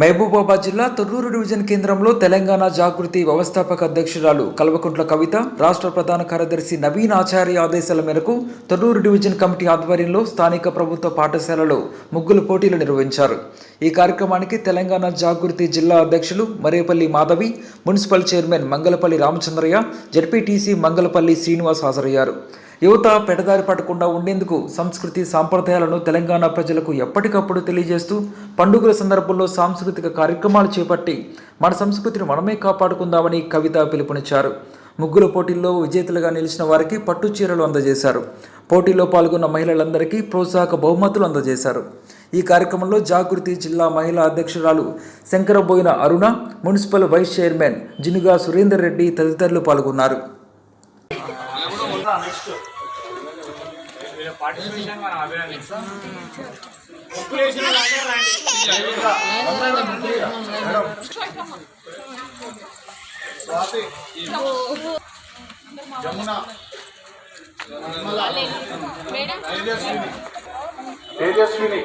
మహబూబాబాద్ జిల్లా తొర్రూరు డివిజన్ కేంద్రంలో తెలంగాణ జాగృతి వ్యవస్థాపక అధ్యక్షురాలు కల్వకుంట్ల కవిత రాష్ట్ర ప్రధాన కార్యదర్శి నవీన్ ఆచార్య ఆదేశాల మేరకు తొర్రూరు డివిజన్ కమిటీ ఆధ్వర్యంలో స్థానిక ప్రభుత్వ పాఠశాలలో ముగ్గుల పోటీలు నిర్వహించారు. ఈ కార్యక్రమానికి తెలంగాణ జాగృతి జిల్లా అధ్యక్షులు Marepalli Madhavi municipal chairman Mangalapalli Ramachandraiah ZPTC Mangalapalli Srinivas హాజరయ్యారు. యువత పెడదారి పడకుండా ఉండేందుకు సంస్కృతి సాంప్రదాయాలను తెలంగాణ ప్రజలకు ఎప్పటికప్పుడు తెలియజేస్తూ పండుగల సందర్భంలో సాంస్కృతిక కార్యక్రమాలు చేపట్టి మన సంస్కృతిని మనమే కాపాడుకుందామని కవిత పిలుపునిచ్చారు. ముగ్గుల పోటీల్లో విజేతలుగా నిలిచిన వారికి పట్టు చీరలు అందజేశారు. పోటీలో పాల్గొన్న మహిళలందరికీ ప్రోత్సాహక బహుమతులు అందజేశారు. ఈ కార్యక్రమంలో జాగృతి జిల్లా మహిళా అధ్యక్షురాలు Shankaraboina Aruna municipal vice chairman Jinuga Surender Reddy తదితరులు పాల్గొన్నారు. వీళ్ళ పార్టిసిపేషన్ మనం అభినందిస్తాం. జమున తేజస్విని.